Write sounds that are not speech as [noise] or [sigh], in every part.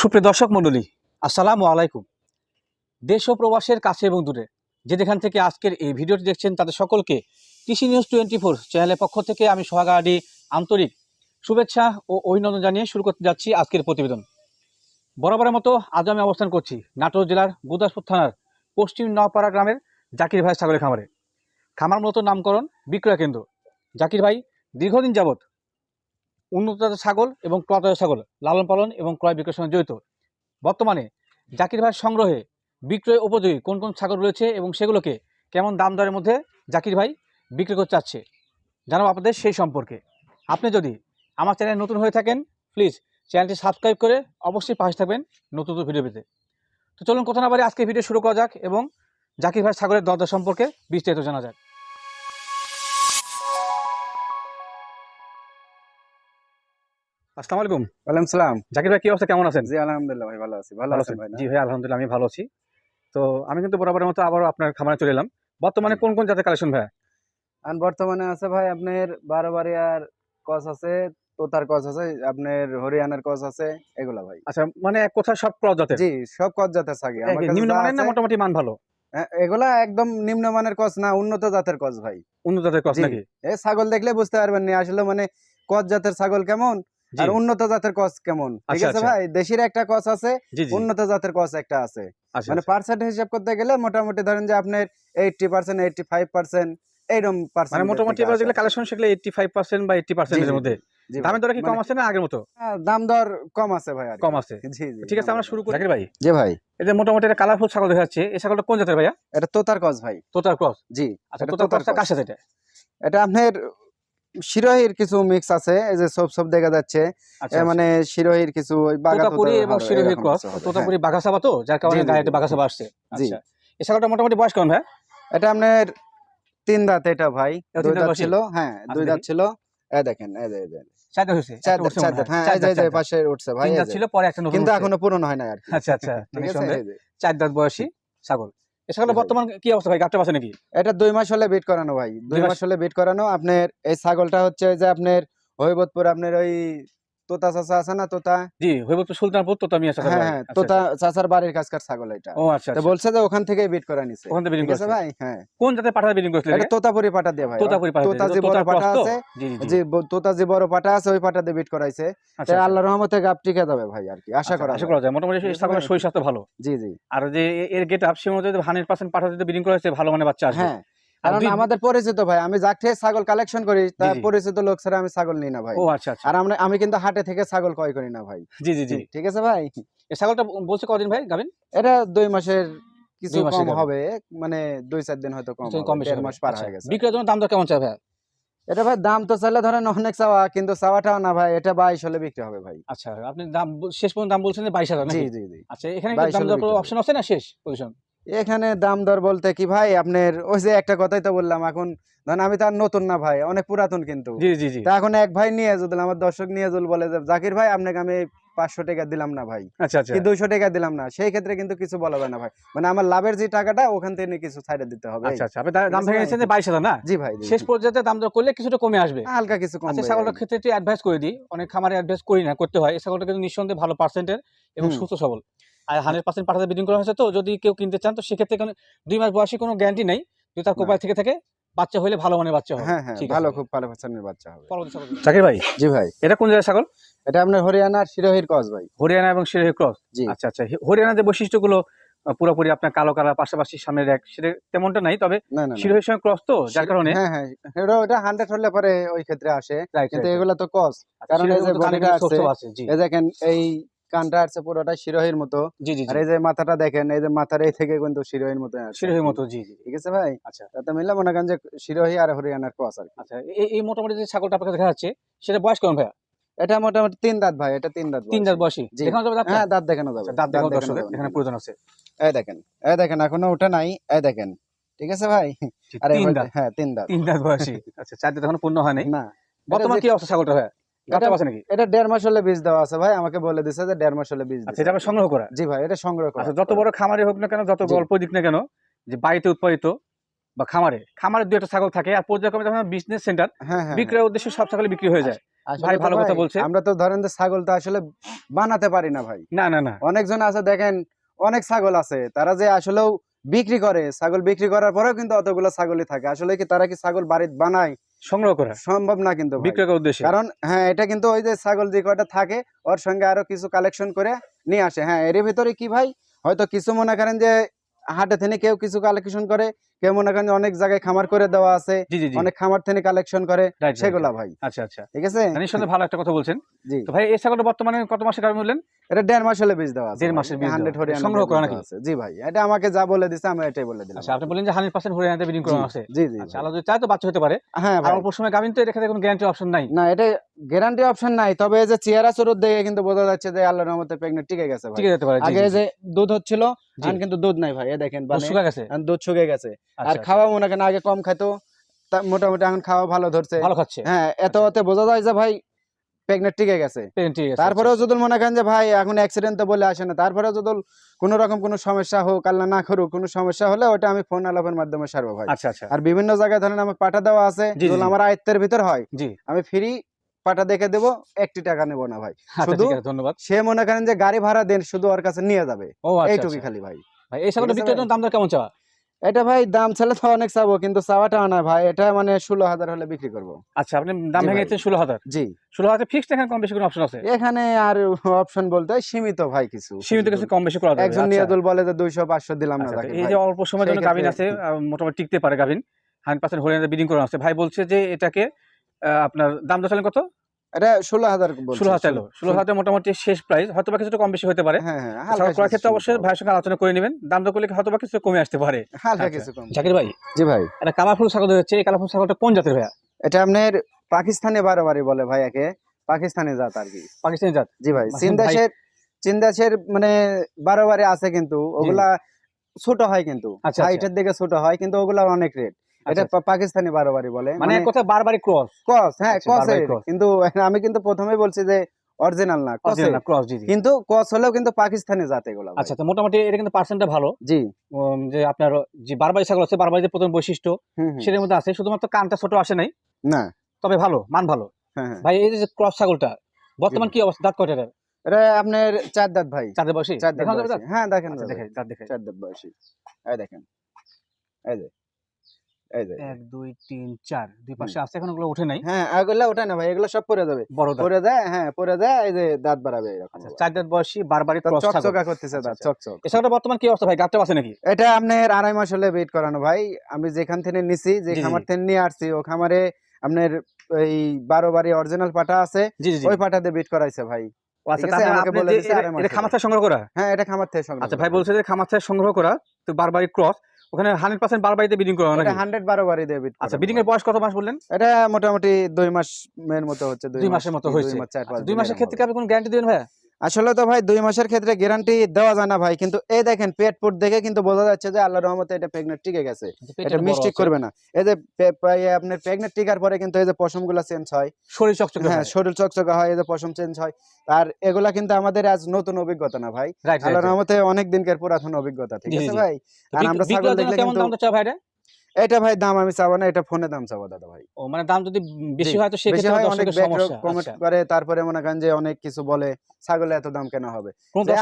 সুপ্রিয় দর্শক মণ্ডলী, আসসালামু আলাইকুম। দেশ ও প্রবাসের কাছে এবং দূরে, যে যেখান থেকে আজকের এই ভিডিওটি দেখছেন তাদের সকলকে কৃষি নিউজ টোয়েন্টি ফোর চ্যানেলের পক্ষ থেকে আমি সোহাগাড়ি আন্তরিক শুভেচ্ছা ও অভিনন্দন জানিয়ে শুরু করতে যাচ্ছি আজকের প্রতিবেদন। বরাবরের মতো আজ আমি অবস্থান করছি নাটোর জেলার গুদাসপুর থানার পশ্চিম নওপাড়া গ্রামের জাকির ভাই ছাগলের খামারে। খামার মূলত নামকরণ বিক্রয় কেন্দ্র। জাকির ভাই, দীর্ঘদিন যাবৎ উন্নত জাতের ছাগল এবং ক্রয় জাতের ছাগল লালন পালন এবং ক্রয় বিক্রয়ের সঙ্গে জড়িত। বর্তমানে জাকির ভাইয়ের সংগ্রহে, বিক্রয় উপযোগী কোন কোন ছাগল রয়েছে এবং সেগুলোকে কেমন দাম দরের মধ্যে জাকির ভাই বিক্রি করতে চাচ্ছে, জানাব আপনাদের সেই সম্পর্কে। আপনি যদি আমার চ্যানেল নতুন হয়ে থাকেন প্লিজ চ্যানেলটি সাবস্ক্রাইব করে অবশ্যই পাশে থাকবেন নতুন নতুন ভিডিও পেতে। তো চলুন কথা না বারে আজকে ভিডিও শুরু করা যাক এবং জাকির ভাই ছাগলের দরদর সম্পর্কে বিস্তারিত জানা যাক। আসসালামু আলাইকুম। ওয়ালাইকুম সালাম। জাকির ভাই কি অবস্থা? কেমন আছেন? জি আলহামদুলিল্লাহ ভাই ভালো আছি। ভালো ভালো আছেন আছেন? ভাই জি ভাই আলহামদুলিল্লাহ আমি ভালো আছি। তো আমি কিন্তু বরাবরের মতো আবারও আপনার খামারে চলে এলাম। বর্তমানে কোন কোন জাতের কালেকশন ভাই আর বর্তমানে আছে ভাই আপনার বারো বাড়িয়ার কস আছে তোতার কস আছে আপনার হরিয়ানার কস আছে এগুলা ভাই। আচ্ছা মানে এক কথা সব ক্রস জাতের? জি সব কস জাতের না মোটামুটি মান ভালো? হ্যাঁ, এগুলা একদম নিম্নমানের কস না উন্নত জাতের কস ভাই। উন্নত জাতের ক্রস জি। নাকি? এ ছাগল দেখলে বুঝতে পারবেন না আসলে মানে কস জাতের ছাগল কেমন? আর উন্নত জাতের কস কেমন? ঠিক আচ্ছা, আছে আচ্ছা। ভাই? দেশির একটা কস আছে উন্নত জাতের কস একটা আছে। আচ্ছা মানে। পার্সেন্ট হিসাব করতে গেলে মোটামুটি ধরেন যে আপনার eighty percent eighty five percent এইরকম মানে পার্সেন্ট মোটামুটি এবার যেগুলো কালেকশন সেগুলো এইটটি ফাইভ পার্সেন্ট বা এইটটি পার্সেন্টের মধ্যে। দামের দরে কি কম আছে না আগের মতো? দাম দর কম আছে ভাই কম আছে। জি জি ঠিক আছে আমরা শুরু করি। ভাই। জি ভাই। এই যে মোটামুটি একটা কালারফুল ছাগল দেখা যাচ্ছে এই ছাগলটা কোন জাতের ভাইয়া? এটা তোতার কস ভাই। তোতার ক্রস জি আচ্ছা এটা তোতার তোতার ক্রসটা কার সাথে এটা? এটা আপনার শিরোহির কিছু মিক্স আছে এই যে সব সব দেখা যাচ্ছে। আচ্ছা মানে শিরোহির কিছু ওই বাগা তোতাপুরি এবং হবে, ক্রস তোতাপুরি বাঘাসাবা তো? যার কারণে গায়ে। বাঘাসাবা আসছে। জি। আচ্ছা। এই ছাগলটা মোটামুটি বয়স কেমন ভাই? হ্যাঁ। এটা আপনার তিন দাঁত এটা ভাই। দুই দাঁত ছিল হ্যাঁ দুই আচ্ছা, দাঁত ছিল এই দেখেন এই যে হয়। হ্যাঁ এই যে। কিন্তু এখনও পূরণ হয় না আর আচ্ছা আচ্ছা। চার দাঁত বয়সী? ছাগল। এ ছাগলের বর্তমান কি অবস্থা ভাই গাছটা পাশে নাকি? এটা দুই মাস হলে বেট করানো ভাই। দুই মাস? হলে বেট করানো। আপনার এই ছাগলটা হচ্ছে যে আপনার হরিবোধপুর আপনার ওই তোতা চাচা আছে না তোতা জি হইবত সুলতানপুর তোতা মিয়া হ্যাঁ হ্যাঁ তোতা চাচার বাড়ির কাছকার ছাগল এটা। ও আচ্ছা তো আচ্ছা। বলছে যে ওখান থেকে বিট করা নিছে। ওখান থেকে বিডিং ঠিক ভাই? হ্যাঁ। কোন জাতের বিডিং করছিলেন এটা তোতাপুরি পাটা দিয়ে ভাই। তোতাপুরি পাঠা তোতা যে বড় তো? আছে যে তোতা যে বড় পাটা আছে ওই পাটা দিয়ে বিট করাইছে। আচ্ছা, তো আচ্ছা। আল্লাহর রহমতে গাপ টিকে যাবে ভাই আর কি আশা আচ্ছা, করা আশা করা যায়। মোটামুটি ছাগলের শরীর স্বাস্থ্য ভালো। জি জি। আর যে এর গেট আপ সে মধ্যে হান্ড্রেড পার্সেন্ট পাঠা যদি বিডিং করা হয়েছে ভালো মানে বাচ্চা আসবে। হ্যাঁ। কারণ আমাদের পরিচিত ভাই আমি যাক ছাগল কালেকশন করি তার পরিচিত লোক ছাড়া আমি ছাগল নিই না ভাই। ও আচ্ছা আচ্ছা। আর আমরা আমি কিন্তু হাটে থেকে ছাগল ক্রয় করি না ভাই। জি জি জি। ঠিক আছে ভাই? এই ছাগলটা বলছে কদিন ভাই গাবেন এটা দুই মাসের কিছু কম হবে মানে দুই চার দিন হয়তো কম কম মাস পার আচ্ছা। হয়ে গেছে। বিক্রয়ের জন্য দাম দর কেমন চাই ভাই? এটা ভাই দাম তো চাইলে ধরেন অনেক চাওয়া কিন্তু চাওয়াটাও না ভাই এটা বাইশ হলে বিক্রি হবে ভাই। আচ্ছা আপনি দাম শেষ পর্যন্ত দাম বলছেন বাইশ হাজার জি জি জি। আচ্ছা এখানে দাম দর অপশন আছে না শেষ পজিশন এখানে দাম দর বলতে কি ভাই? আপনার ওই যে একটা কথাই তো বললাম এখন ধরেন আমি তার নতুন না ভাই অনেক পুরাতন কিন্তু। জি জি জি। তা এখন এক ভাই নিয়ে যদি আমার দর্শক নিয়ে যদি বলে যে জাকির ভাই আপনাকে আমি পাঁচশো টাকা দিলাম না ভাই। আচ্ছা আচ্ছা। দুইশো টাকা দিলাম না? সেই ক্ষেত্রে কিন্তু কিছু বলা না ভাই। মানে আমার লাভের যে টাকাটা ওখান থেকে কিছু ছাইড়ে দিতে হবে। আচ্ছা আচ্ছা। আপনি দাম ভেঙে নিয়েছেন বাইশ হাজার না? জি ভাই শেষ। পর্যায়ে দাম দর করলে কিছুটা কমে আসবে। হালকা কিছু কম আচ্ছা ছাগলের ক্ষেত্রে একটু অ্যাডভাইস করে দিই। অনেক খামারে অ্যাডভাইস করি না করতে হয়। এই ছাগলটা কিন্তু নিঃসন্দেহে ভালো পার্সেন্টের এবং সুস্থ সবল। আর হান্ড্রেড পার্সেন্ট পাঠাতে বিডিং করা হয়েছে তো যদি কেউ কিনতে চান তো সেক্ষেত্রে কোনো দুই মাস বয়সী কোনো গ্যারান্টি নেই। যদি তার। কোপায় থেকে থাকে বাচ্চা হলে ভালো মানের বাচ্চা হবে। হ্যাঁ হ্যাঁ ভালো খুব ভালো পার্সেন্টের বাচ্চা হবে। পরবর্তী ছাগল। ভাই? জি ভাই। এটা কোন জায়গায় ছাগল? এটা আপনার হরিয়ানার শিরোহির কস ভাই। হরিয়ানা এবং শিরোহী ক্রস? জি। আচ্ছা আচ্ছা। হরিয়ানার যে বৈশিষ্ট্যগুলো পুরোপুরি আপনার কালো কালার পাশাপাশি সামনের এক সেটা তেমনটা নাই তবে। শিরোহীর সঙ্গে ক্রস তো যার কারণে? হ্যাঁ হ্যাঁ। এটা ওটা হান্ড্রেড হলে পরে ওই ক্ষেত্রে আসে। কিন্তু এগুলো তো কস right. কারণ এই যে বডিটা আছে, এই দেখেন এই কানটা আছে পুরোটা শিরোহির মতো। জি জি আর এই যে মাথাটা দেখেন এই যে মাথার এই থেকে কিন্তু শিরোহির মতো শিরোহীর মতো জি জি। ঠিক আছে ভাই? আচ্ছা। তাতে মিললে মনে করেন যে শিরোহি আর হরিয়ানার কস আর আচ্ছা এই মোটামুটি যে ছাগলটা আপনাকে দেখা যাচ্ছে সেটা বয়স কেমন ভাইয়া? এটা মোটামুটি তিন দাঁত ভাই এটা তিন দাঁত তিন দাঁত বয়সী। দেখানো যাবে হ্যাঁ দাঁত দেখানো যাবে। আচ্ছা, দাঁত দেখানো যাবে। এখানে প্রয়োজন আছে। এই দেখেন এই দেখেন এখনও ওঠে নাই এই দেখেন। ঠিক আছে ভাই? আরে তিন ভাই, দাঁত। হ্যাঁ তিন দাঁত। তিন দাঁত বয়সী। আচ্ছা চার দাঁত এখনও পূর্ণ হয় নাই। না। বর্তমান কি অবস্থা ছাগলটা ভাইয়া? গাছটা আছে নাকি? এটা দেড় মাস হলে বীজ দেওয়া আছে ভাই আমাকে বলে দিছে যে দেড় মাস হলে বীজ আচ্ছা এটা সংগ্রহ করা? জি ভাই এটা সংগ্রহ করা। আচ্ছা যত বড় খামারে হোক না কেন যত গল্প দিক না কেন যে বাড়িতে উৎপাদিত বা খামারে খামারে দু একটা ছাগল থাকে আর পর্যায়ক্রমে যখন বিজনেস সেন্টার হ্যাঁ হ্যাঁ বিক্রয়ের উদ্দেশ্যে সব ছাগল বিক্রি হয়ে যায়। আসলে ভাই ভালো কথা বলছে। আমরা তো ধরেন যে ছাগল তো আসলে বানাতে পারি না ভাই। না না না। অনেকজন আছে দেখেন অনেক ছাগল আছে তারা যে আসলেও বিক্রি করে ছাগল বিক্রি করার পরেও কিন্তু অতগুলো ছাগলই থাকে। আসলে কি তারা কি ছাগল বাড়িতে বানায়? সংগ্রহ করা? সম্ভব না কিন্তু বিক্রয় উদ্দেশ্যে? কারণ হ্যাঁ এটা কিন্তু ওই যে ছাগল যে কয়টা থাকে ওর সঙ্গে আরও কিছু কালেকশন করে নিয়ে আসে। হ্যাঁ এর ভিতরে কি ভাই? হয়তো কিছু মনে করেন যে হাটে থেকে কেউ কিছু কালেকশন করে কেউ মনে করেন অনেক জায়গায় খামার করে দেওয়া আছে অনেক খামার থেকে কালেকশন করে সেগুলা ভাই। আচ্ছা আচ্ছা। ঠিক আছে? নিঃসন্দেহে ভালো একটা কথা বলছেন। জি। তো ভাই এই ছাগলটা বর্তমানে কত মাসে গাড়ি বললেন? এটা দেড় মাস হলে বীজ দেওয়া আছে দেড় মাসের বীজ হান্ড্রেড হরিয়ানা সংগ্রহ করা নাকি? জি ভাই এটা আমাকে যা বলে দিছে আমি এটাই বলে দিলাম। আচ্ছা আপনি বললেন যে হান্ড্রেড পার্সেন্ট হরিয়ানাতে ব্রিডিং করা আছে। জি জি। আচ্ছা। আলাদা যদি চায় তো বাচ্চা হতে পারে। হ্যাঁ ভাই। অল্প সময় গাভিন তো এটা ক্ষেত্রে কোনো গ্যারান্টি অপশন নাই। না এটা গ্যারান্টি অপশন নাই তবে এই যে চেহারা চুরুত দেখে কিন্তু বোঝা যাচ্ছে যে আল্লাহর রহমতে প্রেগনেন্ট টিকে গেছে ভাই। ঠিক যেতে পারে আগে যে দুধ হচ্ছিল এখন কিন্তু দুধ নাই ভাই এ দেখেন দুধ মানে শুকা গেছে? এখন দুধ শুকিয়ে গেছে। আর আচ্ছা, খাওয়া মনে করেন আগে কম খাইতো মোটামুটি এখন খাওয়া ভালো ধরছে। আচ্ছা। ভালো খাচ্ছে। হ্যাঁ এত অতে বোঝা যায় যে ভাই প্রেগনেন্ট টিকে গেছে। তারপরেও যদি মনে করেন যে ভাই এখন অ্যাক্সিডেন্ট তো বলে আসে না তারপরেও যদি কোনো রকম কোনো সমস্যা হোক আল্লাহ না করুক কোনো সমস্যা হলে ওটা আমি ফোন আলাপের মাধ্যমে সারবো ভাই। আচ্ছা আচ্ছা। আর বিভিন্ন জায়গায় ধরেন আমার পাঠা দেওয়া আছে জি। আমার আয়ত্তের ভিতর হয়। জি। আমি ফ্রি পাঠা দেখে দেবো একটি টাকা নেব না ভাই। আচ্ছা শুধু ধন্যবাদ। সে মনে করেন যে গাড়ি ভাড়া দেন শুধু ওর কাছে নিয়ে যাবে। আচ্ছা এইটুকুই আচ্ছা। খালি ভাই। ভাই এই আছে বিক্রয়ের? দাম কেমন চাওয়া? এটা ভাই দাম ছেলে তো অনেক চাবো কিন্তু চাওয়াটা না ভাই। এটা মানে ষোলো হাজার হলে বিক্রি করব। আচ্ছা আপনি দাম। ভেঙেছেন ষোলো হাজার? জি। ষোলো হাজার ফিক্সড এখানে কম বেশি কোনো অপশন আছে? এখানে আর অপশন বলতে সীমিত ভাই কিছু। সীমিত কিছু কম বেশি করা একজন আচ্ছা। নিয়াদুল বলে যে দুইশো পাঁচশো দিলাম না আচ্ছা, এই যে অল্প সময়ের জন্য গাভিন আছে মোটামুটি টিকতে পারে গাভিন। হান্ড্রেড পার্সেন্ট হরিয়ানা বিডিং করা আছে। ভাই বলছে যে এটাকে আপনার দাম দর চাইলেন কত? এটা ষোলো হাজার ষোলো হাজার ষোলো। হাজার মোটামুটি শেষ প্রাইস হয়তো বা কিছুটা কম বেশি হতে পারে। হ্যাঁ হ্যাঁ করার ক্ষেত্রে অবশ্যই ভাইয়ের সঙ্গে আলোচনা করে নেবেন। দাম দর করলে হয়তো বা কিছু কমে আসতে পারে। হালকা আচ্ছা। কিছু কম। জাকির ভাই জি ভাই। একটা কালারফুল ছাগল হচ্ছে এই কালারফুল ছাগলটা কোন জাতের ভাইয়া? এটা আপনার পাকিস্তানি বারোবারই বলে ভাই একে পাকিস্তানি জাত আর কি। পাকিস্তানি জাত? জি ভাই মানে চীন দেশের চীন দেশের মানে বারোবারে আছে কিন্তু। ওগুলা ছোট হয় কিন্তু। আচ্ছা, আচ্ছা। হাইটের দিকে ছোট হয় কিন্তু ওগুলা অনেক রেট এটা আচ্ছা, পাকিস্তানি বারোবারি বলে। মানে কথা বারবারই ক্রস কস হ্যাঁ আচ্ছা, বারবারই cross। কিন্তু [laughs] আমি কিন্তু প্রথমেই বলছি যে অরিজিনাল না ক্রস জি কিন্তু কস হলেও কিন্তু পাকিস্তানি জাত এগুলা। আচ্ছা তো মোটামুটি এটা কিন্তু পার্সেন্টটা ভালো। জি। যে আপনার যে বারবারি ছাগল আছে বারবারি যে প্রথম বৈশিষ্ট্য। সেটার মধ্যে আছে শুধুমাত্র কানটা ছোট আসে নাই। না। তবে ভালো মান ভালো। হ্যাঁ হ্যাঁ। ভাই এই যে ক্রস ছাগলটা বর্তমান কি অবস্থা? দাঁত কয়টা এটা আপনার চার দাঁত ভাই। চার দাঁত দেখানো বয়সী। দাঁত? হ্যাঁ দেখেন আচ্ছা। দাঁত দেখাই। চার দাঁত বয়সী। এই দেখেন। এই যে। এক দুই তিন চার দুই পাশে আছে এখন ওগুলো উঠে নাই? হ্যাঁ এগুলা ওঠে না ভাই এগুলো সব পরে যাবে। বড় পরে যায় হ্যাঁ পরে যায় এই যে দাঁত বাড়াবে এরকম আচ্ছা চার দাঁত বয়সী বারবারই তা চকচকা করতেছে দাঁত আচ্ছা, চকচক। এই ছাগলটা বর্তমান কি অবস্থা ভাই গাছটা আছে নাকি? এটা আপনার আড়াই মাস হলে ওয়েট করানো ভাই আমি যেখান থেকে নিছি যে খামার থেকে নিয়ে আসছি ও খামারে আপনার এই বারো বারি অরিজিনাল পাটা আছে ওই পাটাতে বিট করাইছে ভাই। আচ্ছা সংগ্রহ করা? হ্যাঁ এটা খামার থেকে সংগ্রহ আচ্ছা ভাই বলছে যে খামার থেকে সংগ্রহ করা তো বারবারই ক্রস। ওখানে হান্ড্রেড পার্সেন্ট বারবারিতে বিডিং করা নাকি? হান্ড্রেড বারো বারি দিয়ে বিট আচ্ছা বিডিং এর বয়স কত মাস বললেন? এটা মোটামুটি দুই মাস এর মতো হচ্ছে দুই মাসের মতো হয়েছে। দুই আচ্ছা, দুই মাসের ক্ষেত্রে কি আপনি কোনো গ্যারান্টি দিবেন ভাই আসলে তো ভাই দুই মাসের ক্ষেত্রে গ্যারান্টি দেওয়া যায় না ভাই কিন্তু এই দেখেন পেট পুট দেখে কিন্তু বোঝা যাচ্ছে যে আল্লাহ রহমতে এটা প্রেগনেন্ট টিকে গেছে। এটা মিস্টেক করবে না। এই যে আপনার প্রেগনেন্ট টিকার পরে কিন্তু এই যে পশমগুলা চেঞ্জ হয়। শরীর চকচকে হ্যাঁ শরীর চকচকা হয় এই যে পশম চেঞ্জ হয়। আর এগুলা কিন্তু আমাদের আজ নতুন অভিজ্ঞতা না ভাই। আল্লাহ রহমতে অনেক দিনকার পুরাতন অভিজ্ঞতা ঠিক আছে ভাই? আর আমরা ছাগল দেখলে কেমন কিন্তু এটা ভাই দাম আমি চাবো না এটা ফোনে দাম চাবো দাদা ভাই ও মানে দাম যদি বেশি হয় তো সেক্ষেত্রে হয় অনেক কমেন্ট আচ্ছা। করে তারপরে মনে করেন যে অনেক কিছু বলে ছাগলে এত দাম কেন হবে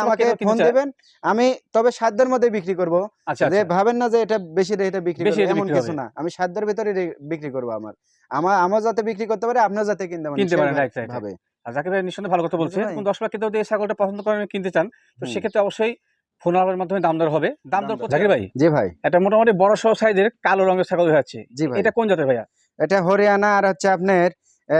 আমাকে ফোন? দিবেন আমি তবে সাধ্যের মধ্যে বিক্রি করব আচ্ছা যে আচ্ছা। ভাবেন না যে এটা বেশি রেটে বিক্রি করব এমন কিছু না আমি সাধ্যের ভিতরে বিক্রি করব আমার আমার আমার যাতে বিক্রি করতে পারে আপনার যাতে কিনতে পারেন কিনতে পারেন, right, right, ভাবে আর জাকির ভাই নিঃসন্দেহে ভালো কথা বলছে বুঝতে ভাই? কোন দর্শক কিন্তু ছাগলটা পছন্দ করেন কিনতে চান তো। সেক্ষেত্রে অবশ্যই ফোন আলাপের মাধ্যমে দাম দর হবে। দাম দর জাকির ভাই? জি ভাই। এটা মোটামুটি বড় সহ সাইজের কালো রঙের ছাগল হয়ে যাচ্ছে। জি ভাই। এটা কোন জাতের ভাইয়া? এটা হরিয়ানা আর হচ্ছে আপনার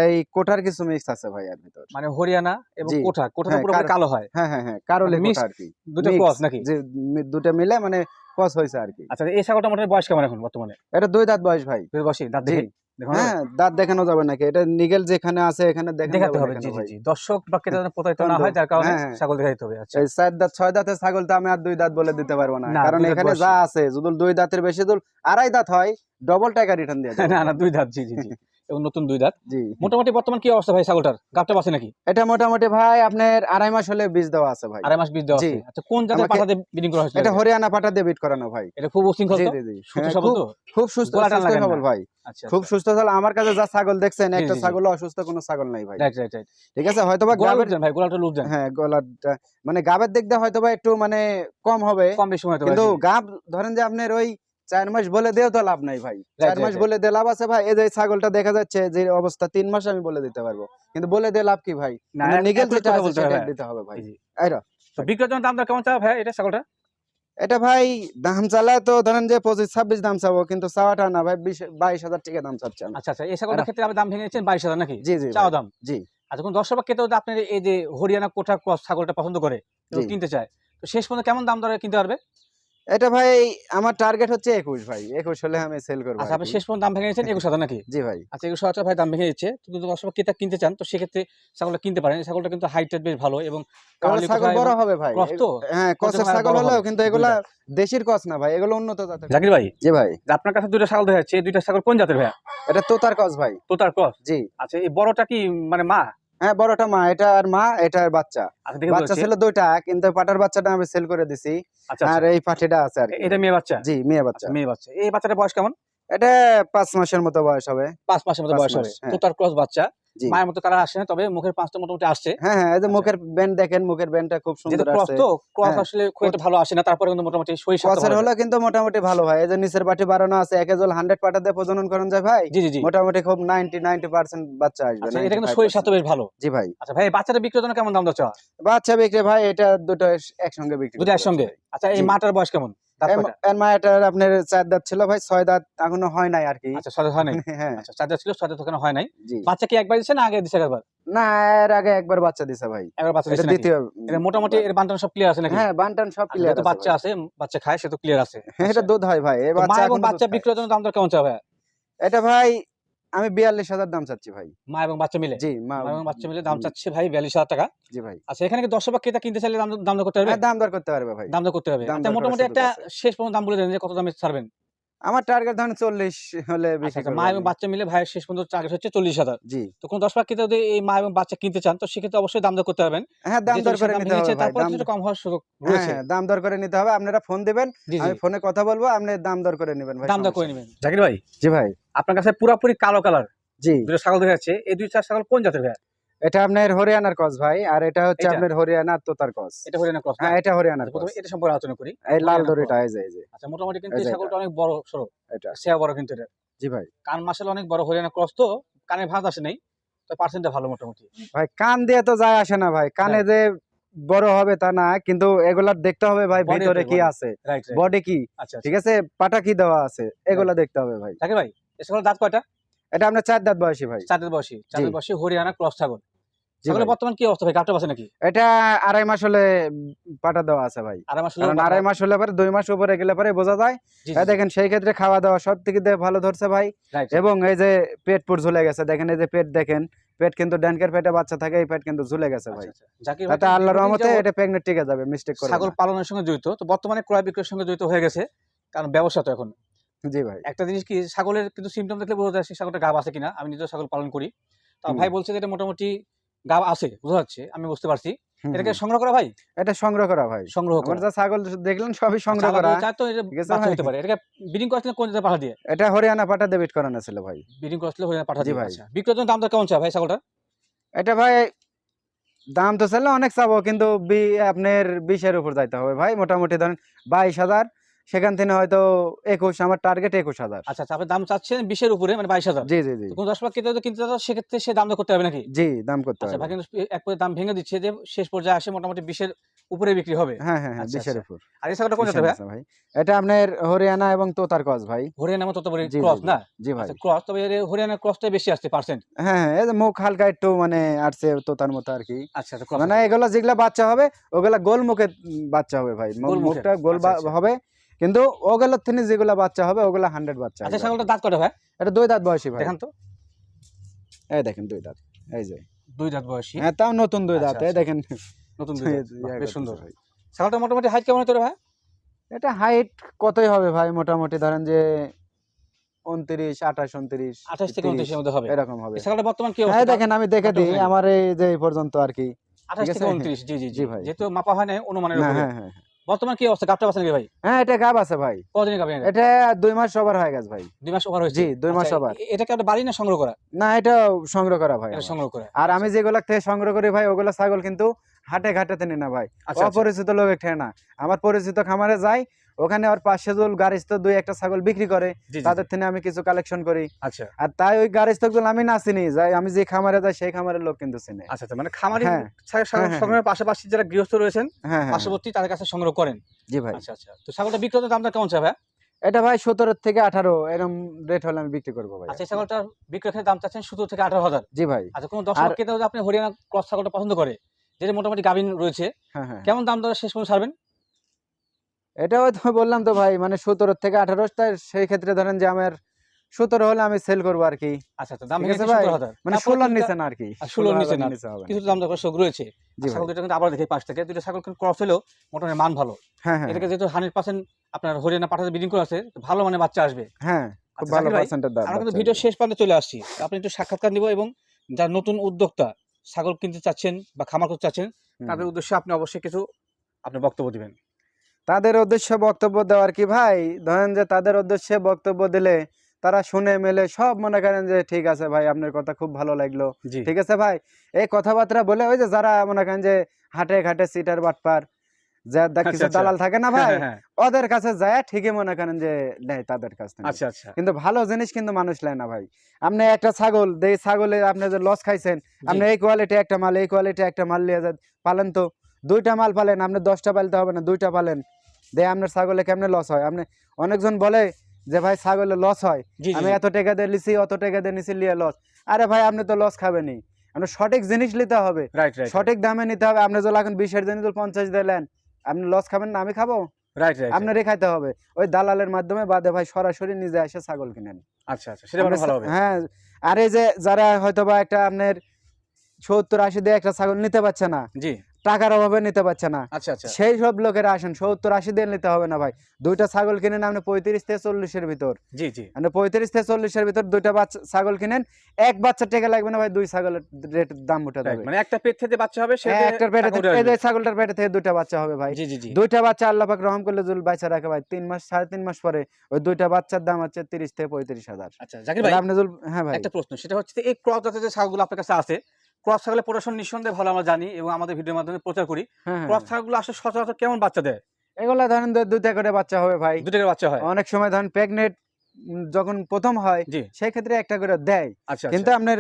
এই কোটার কিছু মিক্স আছে ভাই এর ভিতর। মানে হরিয়ানা এবং। কোঠা। কোঠা হ্যাঁ, কালো- কালো হয়। হ্যাঁ হ্যাঁ হ্যাঁ কারোলে mixed আর কি। দুটো ক্রস নাকি? যে দুটো মিলে মানে কস হয়েছে আর কি। আচ্ছা এই ছাগলটা মোটামুটি বয়স কেমন এখন বর্তমানে? এটা দুই দাঁত বয়স ভাই। দুই বয়সী? দাঁত। দেখি হ্যাঁ দাঁত দেখানো যাবে নাকি? এটা নিগেল যেখানে আছে এখানে দেখাতে হবে জি জি দর্শক বা ক্রেতা প্রতারিত না হয় যার কারণে হ্যাঁ। ছাগল দেখাইতে হবে আচ্ছা। এই চার দাঁত ছয় দাঁতের ছাগল তো আমি আর দুই দাঁত বলে দিতে পারব না। কারণ এখানে যা আছে যদি দুই দাঁতের বেশি দূর আড়াই দাঁত হয় ডবল টাকা রিটার্ন দিয়ে [laughs] না দুই দাঁত জি জি জি। এবং নতুন দুই দাঁত। জি। মোটামুটি বর্তমান কি অবস্থা ভাই ছাগলটার? গাবটা আছে নাকি? এটা মোটামুটি ভাই আপনার আড়াই মাস হলে বীজ দেওয়া আছে ভাই। আড়াই মাস বীজ দেওয়া আছে। আচ্ছা কোন জাতের আমাকে- পাঠাতে বিডিং করা হয়েছিল? এটা হরিয়ানা পাটা দিয়ে বিট করানো ভাই। এটা খুব উশৃঙ্খল তো? হ্যাঁ, সবল খুব তো? খুব সুস্থ সবল ভাই। আচ্ছা খুব সুস্থ ছাগল আমার কাছে যা ছাগল দেখছেন একটা। ছাগল অসুস্থ কোনো ছাগল নাই ভাই। রাইট রাইট রাইট ঠিক আছে? হয়তো বা গাবের ভাই গোলালটা লুজ দেন। হ্যাঁ গলাটা মানে গাবের দিক দিয়ে হয়তো বা একটু মানে কম হবে। কম বেশি হতে কিন্তু গাব ধরেন যে আপনার ওই চার মাস বলে দিয়েও তো লাভ নাই ভাই। চার মাস বলে দিয়ে লাভ আছে ভাই এই যে ছাগলটা দেখা যাচ্ছে যে অবস্থা তিন মাস আমি বলে দিতে পারব। কিন্তু বলে দিয়ে লাভ কি ভাই? নিগেল যেটা বলতে হবে সেটা ভাই। দিতে হবে ভাই। জি। তো বিক্রয়ের দাম কেমন চাও ভাই এটা ছাগলটা এটা ভাই দাম চালায় তো ধরেন যে পঁচিশ ছাব্বিশ দাম চাবো কিন্তু চাওয়াটা না ভাই বিশ বাইশ হাজার টাকা দাম চাচ্ছে। আচ্ছা আচ্ছা এই ছাগলটার ক্ষেত্রে আপনি দাম ভেঙেছেন বাইশ হাজার নাকি? জি জি চাওয়া দাম? জি। আচ্ছা কোন দর্শক যদি আপনার এই যে হরিয়ানা কোঠা ক্রস ছাগলটা পছন্দ করে কিনতে চায় তো শেষ পর্যন্ত কেমন দাম দরে কিনতে পারবে? এটা ভাই আমার টার্গেট হচ্ছে একুশ ভাই। একুশ হলে আমি সেল করব আচ্ছা আপনি শেষ পর্যন্ত দাম ভেঙে নিয়েছেন একুশ হাজার নাকি? জি ভাই। আচ্ছা একুশ হাজার ভাই দাম ভেঙে দিচ্ছে। কিন্তু দর্শক ক্রেতা কিনতে চান তো সেক্ষেত্রে ছাগলটা কিনতে পারেন। ছাগলটা কিন্তু হাইটের বেশ ভালো এবং ছাগল বড় হবে ভাই। তো? হ্যাঁ কসের ছাগল হলেও কিন্তু এগুলা। দেশির কস না ভাই এগুলো উন্নত জাতের। জাকির ভাই জি ভাই। আপনার কাছে দুইটা ছাগল দেখা যাচ্ছে। এই দুইটা ছাগল কোন জাতের ভাই এটা তোতার কস ভাই। তোতার ক্রস জি। আচ্ছা এই বড়টা কি মানে মা? হ্যাঁ বড়টা মা এটা আর মা এটা আর বাচ্চা। আচ্ছা বাচ্চা ছেলে দুইটা কিন্তু পাটার বাচ্চাটা আমি সেল করে দিছি। আচ্ছা আর আচ্ছা। এই পাঠিটা আছে আর এটা মেয়ে বাচ্চা? জি মেয়ে বাচ্চা। মেয়ে বাচ্চা। এই বাচ্চাটার বয়স কেমন? এটা পাঁচ মাসের মতো বয়স হবে। পাঁচ মাসের মতো বয়স হবে। তো তার ক্রস বাচ্চা। মায়ের মতো কালার আসে না তবে মুখের পাঁচটা মোটামুটি আসছে। হ্যাঁ হ্যাঁ এই যে আচ্ছা। মুখের ব্যান্ড দেখেন মুখের ব্যান্ডটা খুব সুন্দর তো ক্রস হ্যাঁ। আসলে খুব একটা ভালো আসে না তারপরে কিন্তু মোটামুটি সই সাথে হলো কিন্তু মোটামুটি ভালো হয়। এই যে নিচের পাটি বাড়ানো আছে এক জল হান্ড্রেড পাটা দিয়ে প্রজনন করেন যায় ভাই? জি জি মোটামুটি খুব নাইনটি নাইনটি পার্সেন্ট বাচ্চা আসবে আচ্ছা এটা কিন্তু 95% শরীর স্বাস্থ্য বেশ ভালো। জি ভাই। আচ্ছা ভাই বাচ্চাটা বিক্রির জন্য কেমন দাম চাওয়া? বাচ্চা বিক্রি ভাই এটা দুটো একসঙ্গে বিক্রি দুটো একসঙ্গে? আচ্ছা এই। মাটার বয়স কেমন? এর কয়টা? মা- এর আপনার চার দাঁত ছিল ভাই ছয় দাঁত এখনও হয় নাই আর কি। আচ্ছা ছয় দাঁত হয় নাই? [laughs] হ্যাঁ। আচ্ছা চার দাঁত ছিল ছয় দাঁত ওখানে হয় নাই। বাচ্চা কি একবার দিচ্ছে না আগে দিচ্ছে একবার? না এর আগে একবার বাচ্চা দিছে ভাই। একবার বাচ্চা দিছে দ্বিতীয় এটা মোটামুটি এর বান্টান সব ক্লিয়ার আছে নাকি? হ্যাঁ বানটান সব আচ্ছা, ক্লিয়ার আছে বাচ্চা আছে বাচ্চা খায় সে তো ক্লিয়ার আছে। [laughs] এটা আচ্ছা। দুধ হয় ভাই এই বাচ্চা এখন বাচ্চা বিক্রয়ের জন্য দাম দর কেমন চাই ভাই? এটা ভাই আমি বিয়াল্লিশ হাজার দাম চাচ্ছি ভাই। মা এবং বাচ্চা মিলে? জি মা এবং বাচ্চা মিলে দাম চাচ্ছে ভাই বিয়াল্লিশ হাজার টাকা। জি ভাই। আচ্ছা এখানে কি দশ বা ক্রেতা কিনতে চাইলে দাম দাম দর করতে পারবে? হ্যাঁ দাম দর করতে পারবে ভাই। দাম দর করতে হবে আচ্ছা মোটামুটি একটা শেষ পর্যন্ত দাম বলে দেন যে কত দামে ছাড়বেন? আমার টার্গেট ধরেন চল্লিশ হলে আচ্ছা, আচ্ছা, মা এবং বাচ্চা মিলে ভাইয়ের শেষ পর্যন্ত টার্গেট হচ্ছে চল্লিশ হাজার। জি। তো কোনো দশ লাখ ক্রেতা যদি এই মা এবং বাচ্চা কিনতে চান তো সেক্ষেত্রে অবশ্যই দাম দর করতে পারবেন। হ্যাঁ দাম দর করে নিতে হবে তারপরে দাম কিছুটা কম হওয়ার সুযোগ হ্যাঁ রয়েছে। দাম দর করে নিতে হবে। আপনারা ফোন দিবেন আমি ফোনে কথা বলব আপনি দাম দর করে নেবেন ভাই দাম দর করে নেবেন। জাকির ভাই? জি ভাই। আপনার কাছে পুরোপুরি কালো কালার জি। দুটো ছাগল দেখা যাচ্ছে এই দুই চার ছাগল কোন জাতের ভাই? এটা আপনার হরিয়ানার কস ভাই আর এটা হচ্ছে আপনার হরিয়ানার তোতার কস এটা হরিয়ানা ক্রস হ্যাঁ এটা হরিয়ানার প্রথমে কস এটা সম্পর্কে আলোচনা করি। এই লাল দড়িটা এই যে এই যে। আচ্ছা মোটামুটি কিন্তু এই ছাগলটা অনেক বড় সরো। এটা। সেয়া বড় কিন্তু এটা। জি ভাই। কান মাসাল অনেক বড় হরিয়ানা ক্রস তো কানে ভাঁজ আসে নাই তো পার্সেন্টটা ভালো মোটামুটি। ভাই কান দিয়ে তো যায় আসে না ভাই। কানে যে বড় হবে তা না কিন্তু এগুলা দেখতে হবে ভাই ভিতরে কি আছে। বডি কি? আচ্ছা ঠিক আছে? পাটা কি দেওয়া আছে? এগুলা দেখতে হবে ভাই। জাকির ভাই? দাঁত কয়টা? এটা আপনার চার দাঁত বয়সী ভাই। চাঁদের বয়সী। চাঁদের বয়সী হরিয়ানা ক্রস ছাগল। ছাগলের বর্তমান কি অবস্থা ভাই? আছে নাকি? এটা আড়াই মাস হলে পাটা দেওয়া আছে ভাই। আড়াই মাস হলো আড়াই মাস হলে পরে দুই মাস উপরে গেলে পরে বোঝা যায়। জি, দেখেন সেই ক্ষেত্রে খাওয়া দাওয়া সব থেকে ভালো ধরছে ভাই। এবং এই যে পেট পুর ঝুলে গেছে দেখেন এই যে পেট দেখেন পেট কিন্তু ড্যানকের পেটে বাচ্চা থাকে এই পেট কিন্তু ঝুলে গেছে ভাই। আচ্ছা, আচ্ছা। তাতে আল্লাহর রহমতে এটা প্রেগনেন্ট টিকে যাবে মিস্টেক করে ছাগল পালনের সঙ্গে জড়িত। তো বর্তমানে ক্রয় বিক্রয়ের সঙ্গে জড়িত হয়ে গেছে কারণ ব্যবসা তো এখন। জি ভাই। একটা জিনিস কি ছাগলের কিন্তু সিমটম দেখলে বোঝা যায় ছাগলটা গাব আছে কিনা আমি নিজেও ছাগল পালন করি। তা ভাই বলছে যে এটা মোটামুটি গাব আছে বোঝা যাচ্ছে আমি বুঝতে পারছি। এটাকে সংগ্রহ করা ভাই? এটা সংগ্রহ করা ভাই। সংগ্রহ করা। যা ছাগল দেখলেন সবই সংগ্রহ আচ্ছা, করা। আলাদা তো এটা বাচ্চা হতে পারে। এটাকে ব্রিডিং করছিল কোন জায়গায় পাঠা দিয়ে? এটা হরিয়ানা পাটা ডেবিট করানো ছিল ভাই। ব্রিডিং করছিল হরিয়ানা পাঠা দিয়ে। আচ্ছা। বিক্রয়ের জন্য দাম দর কেমন চায় ভাই ছাগলটা এটা ভাই দাম তো চাইলে অনেক চাবো কিন্তু আপনার বিশের উপর যাইতে হবে ভাই। মোটামুটি ধরেন বাইশ হাজার সেখান থেকে হয়তো একুশ আমার টার্গেট একুশ হাজার। আচ্ছা আচ্ছা আপনি দাম চাচ্ছেন বিশের উপরে মানে বাইশ হাজার। জি জি জি। কোন দশ লাখ কিনতে কিনতে সেক্ষেত্রে সে দাম করতে হবে নাকি? জি দাম করতে হবে ভাই কিন্তু এক পরে দাম ভেঙে দিচ্ছে যে শেষ পর্যায়ে আসে মোটামুটি বিশের উপরে বিক্রি হবে। হ্যাঁ হ্যাঁ হ্যাঁ আচ্ছা, বিশের আচ্ছা। উপর। আর এই ছাগলটা কোন জাতের ভাই। এটা আপনার হরিয়ানা এবং তোতার কস ভাই। হরিয়ানা মতো তো জি, জি, ক্রস না? জি ভাই। ক্রস তবে এর হরিয়ানা ক্রসটাই বেশি আসছে পার্সেন্ট হ্যাঁ হ্যাঁ এই যে মুখ হালকা একটু মানে আসছে তোতার মতো আর কি। আচ্ছা আচ্ছা মানে এগুলা যেগুলা বাচ্চা হবে ওগুলা গোল মুখে বাচ্চা হবে ভাই। মুখটা গোল। হবে কিন্তু ওগুলোর থেকে যেগুলা বাচ্চা হবে ওগুলা হান্ড্রেড বাচ্চা আচ্ছা ছাগলটা দাঁত কটা ভাই? এটা দুই দাঁত বয়সী ভাই। দেখান তো। এই দেখেন দুই দাঁত এই যে। দুই দাঁত বয়সী? হ্যাঁ তাও নতুন দুই দাঁত আচ্ছা, এই আচ্ছা। দেখেন। নতুন দুই দাঁত বেশ সুন্দর। ভাই। ছাগলটা মোটামুটি হাইট কেমন তোর ভাই? এটা হাইট কতই হবে ভাই? মোটামুটি ধরেন যে উনত্রিশ আঠাশ উনত্রিশ আঠাশ থেকে উনত্রিশের মধ্যে হবে। এরকম হবে। ছাগলটা বর্তমান কি হ্যাঁ দেখেন আমি দেখে দিই আমার এই যে এই পর্যন্ত আর কি। আঠাশ থেকে উনত্রিশ জি জি জি। জি ভাই। যেহেতু মাপা হয় না অনুমানের হ্যাঁ হ্যাঁ। বর্তমান কি অবস্থা? গাবটা আছে নাকি ভাই? হ্যাঁ এটা গাব আছে ভাই। কতদিন গাব এটা দুই মাস ওভার হয়ে গেছে ভাই। দুই মাস ওভার হয়েছে? জি, দুই মাস আচ্ছা, over। এটা কি বাড়ি না সংগ্রহ করা? না এটা সংগ্রহ করা ভাই সংগ্রহ করা। আর আমি যেগুলা থেকে সংগ্রহ করি ভাই ওগুলা ছাগল কিন্তু হাটে ঘাটে নি না ভাই। আচ্ছা আচ্ছা। অপরিচিত লোক ঠেনা। না আমার পরিচিত খামারে যাই ওখানে আর পাঁচশো জল গাড়িস্থ দুই একটা ছাগল বিক্রি করে তাদের থেকে আমি কিছু কালেকশন করি। আচ্ছা। আর তাই ওই গুলো আমি না চিনি যাই আমি যে খামারে যাই সেই খামারের লোক কিন্তু চিনে। আচ্ছা আচ্ছা মানে খামারি হ্যাঁ। হ্যাঁ, হ্যাঁ, সংগ্রহের পাশাপাশি যারা গৃহস্থ রয়েছেন পার্শ্ববর্তী তাদের কাছে সংগ্রহ করেন? জি ভাই। আচ্ছা আচ্ছা। তো ছাগলটা বিক্রয়ের দামটা কেমন চাই ভাই? এটা ভাই সতেরো থেকে আঠারো এরকম রেট হলে আমি বিক্রি করব ভাই। আচ্ছা ছাগলটার বিক্রয় দাম চাচ্ছেন সতেরো থেকে আঠারো হাজার। জি ভাই। আচ্ছা কোনো দর্শক যদি আপনি হরিয়ানা ক্রস ছাগলটা পছন্দ করে যেটা মোটামুটি গাভিন রয়েছে কেমন দাম দরে শেষ পর্যন্ত ছাড়বেন? এটাও তো বললাম তো ভাই মানে সতেরো থেকে আঠারো সেই ক্ষেত্রে ধরেন যে আমার সতেরো হলে আমি সেল করব আর কি। আচ্ছা আচ্ছা দাম আছে ভাই? মানে ষোলোর নিচে না আর কি। ষোলোর নিচে না। কিছু দাম দর শোক রয়েছে ছাগল দুটো কিন্তু আবার দেখি পাশ থেকে দুটো ছাগল কিন্তু ক্রস হলেও মোটামুটি মান ভালো। হ্যাঁ হ্যাঁ। এটাকে যেহেতু হান্ড্রেড পার্সেন্ট আপনার হরিয়ানা পাঠাতে বিডিং করে আছে ভালো মানে বাচ্চা আসবে। হ্যাঁ খুব আচ্ছা, ভালো পার্সেন্টের দাম আমরা কিন্তু ভিডিও শেষ প্রান্তে চলে আসছি। আপনি একটু সাক্ষাৎকার নিব এবং যারা নতুন উদ্যোক্তা ছাগল কিনতে চাচ্ছেন বা খামার করতে চাচ্ছেন তাদের উদ্দেশ্যে আপনি অবশ্যই কিছু আপনি বক্তব্য দিবেন। তাদের উদ্দেশ্যে বক্তব্য দেওয়ার কি ভাই? ধরেন যে তাদের উদ্দেশ্যে বক্তব্য দিলে তারা শুনে মেলে সব মনে করেন যে ঠিক আছে ভাই আপনার কথা খুব ভালো লাগল। ঠিক আছে ভাই? এই কথাবার্তা বলে ওই যে যারা মনে করেন যে হাটে ঘাটে সিটার বাটপার আচ্ছা, আচ্ছা। দালাল থাকে না ভাই? হ্যাঁ, হ্যাঁ, ওদের কাছে যায় ঠিকই মনে করেন যে নেয় তাদের কাছ থেকে। আচ্ছা কিন্তু ভালো জিনিস কিন্তু মানুষ নেয় না ভাই। আপনি একটা ছাগল দেই ছাগলে আপনি যে লস খাইছেন আপনি এই কোয়ালিটি একটা মাল এই কোয়ালিটি একটা মাল নিয়ে পালেন তো। দুইটা মাল পালেন আপনি দশটা পালতে হবে না দুইটা পালেন। দে আপনার ছাগলে কেমনে লস হয়। আপনি অনেকজন বলে যে ভাই ছাগলে লস হয়। আমি এত টাকা দিয়ে লিছি অত টাকা দিয়ে নিছি লিয়ে লস আরে ভাই আপনি তো লস খাবেনই। আপনি সঠিক জিনিস নিতে হবে। সঠিক দামে নিতে হবে। আপনি যদি এখন বিশের জিনিস পঞ্চাশ দিলেন আপনি লস খাবেন না আমি খাব? রাইট রাইট আপনারই খাইতে হবে। ওই দালালের মাধ্যমে বাদে ভাই সরাসরি নিজে এসে ছাগল কিনেন আচ্ছা আচ্ছা সেটা ভালো হবে। হ্যাঁ আর এই যে যারা হয়তো বা একটা আপনার সত্তর আশি দিয়ে একটা ছাগল নিতে পারছে না জি। টাকার অভাবে নিতে পারছে না। আচ্ছা আচ্ছা। সেই সব লোকেরা আসেন সত্তর আশি দিয়ে নিতে হবে না ভাই। দুইটা ছাগল কিনেন আপনি পঁয়ত্রিশ থেকে চল্লিশের ভিতর। জি জি। আপনি পঁয়ত্রিশ থেকে চল্লিশের ভিতর দুইটা বাচ্চা ছাগল কিনেন এক বাচ্চা টাকা লাগবে না ভাই দুই ছাগলের রেট দাম উঠে যাবে। মানে একটা পেট থেকে বাচ্চা হবে একটার পেটে থেকে ছাগলটার পেটে থেকে দুইটা বাচ্চা হবে ভাই। জি জি জি। দুইটা বাচ্চা আল্লাহ পাক রহম করলে জুল বাচ্চা রাখে ভাই। তিন মাস সাড়ে তিন মাস পরে ওই দুইটা বাচ্চার দাম হচ্ছে তিরিশ থেকে পঁয়ত্রিশ হাজার। আচ্ছা জাকির ভাই আপনি জুল হ্যাঁ ভাই। একটা প্রশ্ন সেটা হচ্ছে এই ক্রস জাতের যে ছাগলগুলো আপনার কাছে আছে ক্রস ছাগলের প্রদর্শন নিঃসন্দেহে ভালো আমরা জানি এবং আমাদের ভিডিওর মাধ্যমে প্রচার করি। হ্যাঁ, হ্যাঁ, ক্রস ছাগলগুলো আসলে সচরাচর কেমন বাচ্চা দেয়? এগুলা ধরেন দুইটা করে বাচ্চা হবে ভাই। দুটো করে বাচ্চা হয়। অনেক সময় ধরেন প্রেগনেন্ট যখন প্রথম হয় সেই ক্ষেত্রে একটা করে দেয়। আচ্ছা কিন্তু আপনার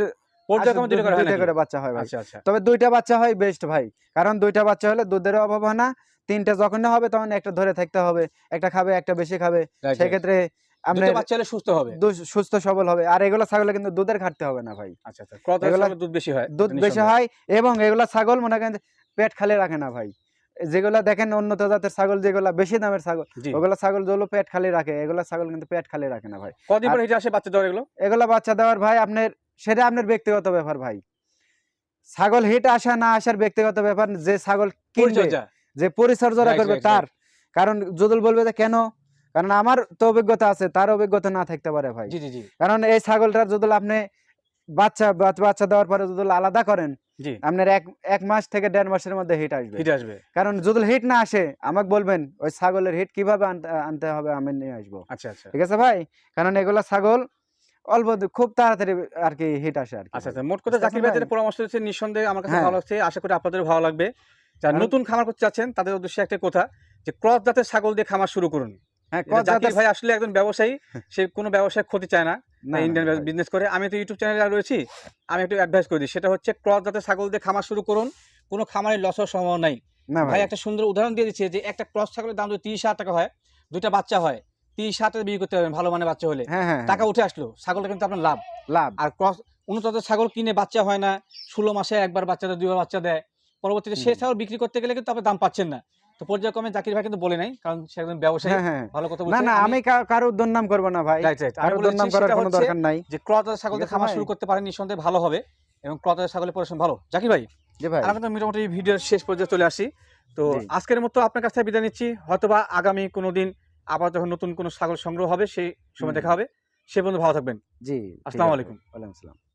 দুইটা করে বাচ্চা হয় ভাই। আচ্ছা আচ্ছা। তবে দুইটা বাচ্চা হয় বেস্ট ভাই। কারণ দুইটা বাচ্চা হলে দুধের অভাব হয় না তিনটা যখন হবে তখন একটা ধরে থাকতে হবে একটা খাবে একটা বেশি খাবে। right, আপনার বাচ্চা হলে সুস্থ হবে। সুস্থ সবল হবে। আর এগুলো ছাগলে কিন্তু দুধের ঘাটতে হবে না ভাই। আচ্ছা আচ্ছা। এগুলা- দুধ বেশি হয় দুধ বেশি হয় এবং এগুলা ছাগল মনে করেন পেট খালি রাখে না ভাই। যেগুলা দেখেন উন্নত জাতের ছাগল যেগুলা বেশি দামের ছাগল ওগুলা ছাগল যেগুলো পেট খালি রাখে এগুলা ছাগল কিন্তু পেট খালি রাখে না ভাই। কদিন পরে হিটে আসে বাচ্চা দেওয়ার এগুলো? এগুলা বাচ্চা দেওয়ার ভাই আপনার সেটা আপনার ব্যক্তিগত ব্যাপার ভাই। ছাগল হিট আসা না আসার ব্যক্তিগত ব্যাপার যে ছাগল কিনবে যে পরিচর্যা করবে তার। কারণ যদুল বলবে যে কেন কারণ আমার তো অভিজ্ঞতা আছে তার অভিজ্ঞতা না থাকতে পারে ভাই। জি জি কারণ এই ছাগলটার যদি আপনি বাচ্চা বাচ্চা- দেওয়ার পরে যদুল আলাদা করেন আপনার এক এক মাস থেকে দেড় মাসের মধ্যে হিট আসবে। হিটে আসবে। কারণ যদি হিট না আসে আমাকে বলবেন ওই ছাগলের হিট কীভাবে আনতে- হবে আমি নিয়ে আসব। আচ্ছা আচ্ছা। ঠিক আছে ভাই? কারণ এগুলা ছাগল অল্প খুব তাড়াতাড়ি আর কি হিট আসে আর কি আচ্ছা আচ্ছা। মোট কথা জাকির পরামর্শ নিঃসন্দেহে আমার কাছে হ্যাঁ। ভালো লাগছে আশা করি আপনাদের ভালো লাগবে। যারা নতুন খামার করতে চাচ্ছেন তাদের উদ্দেশ্যে একটা কথা যে ক্রস জাতের ছাগল দিয়ে খামার শুরু করুন। হ্যাঁ জাকির ভাই আসলে একজন ব্যবসায়ী সে কোনো ব্যবসায় ক্ষতি চায় না। না, না, ইন্ডিয়ান বিজনেস করে। আমি তো ইউটিউব চ্যানেলে রয়েছি। আমি একটু অ্যাডভাইস করে দিই। সেটা হচ্ছে ক্রস জাতের ছাগল দিয়ে খামার শুরু করুন। কোনো খামারের লস হওয়ার সম্ভাবনা নাই। ভাই ভাই। একটা সুন্দর উদাহরণ দিয়ে দিচ্ছে যে একটা ক্রস ছাগলের দাম যদি তিরিশ হাজার টাকা হয় দুইটা বাচ্চা হয় তিরিশ হাজার বিক্রি করতে পারবেন ভালো মানে বাচ্চা হলে। হ্যাঁ হ্যাঁ টাকা উঠে আসলো। ছাগলটা কিন্তু আপনার লাভ। লাভ। আর ক্রস উন্নত ছাগল কিনে বাচ্চা হয় না। ষোলো মাসে একবার বাচ্চা দেয় দুইবার বাচ্চা দেয়। পরবর্তীতে সে ছাগল বিক্রি করতে গেলে কিন্তু আপনি দাম পাচ্ছেন না। তো পর্যায়ক্রমে জাকির ভাই কিন্তু বলে নাই কারণ সে একজন ব্যবসায়ী হ্যাঁ হ্যাঁ। ভালো কথা বলছে। না আমি কা- কারোর দুর্নাম করব না ভাই। রাইট রাইট আমি কারোর বলেছি দুর্নাম করার কোনো দরকার নাই। যে খামার শুরু করতে পারেন নিঃসন্দেহে ভালো হবে এবং ছাগলের পরিশ্রম ভালো। জাকির ভাই জি ভাই। আমরা কিন্তু মোটামুটি ভিডিওর শেষ পর্যায়ে চলে আসি। তো আজকের মতো আপনার কাছ থেকে বিদায় নিচ্ছি। হয়তোবা আগামী কোনো দিন আবার যখন নতুন কোনো ছাগল সংগ্রহ হবে সেই সময় দেখা হবে। সে পর্যন্ত ভালো থাকবেন। জি আসসালামু আলাইকুম। ওয়ালাইকুম আসসালাম।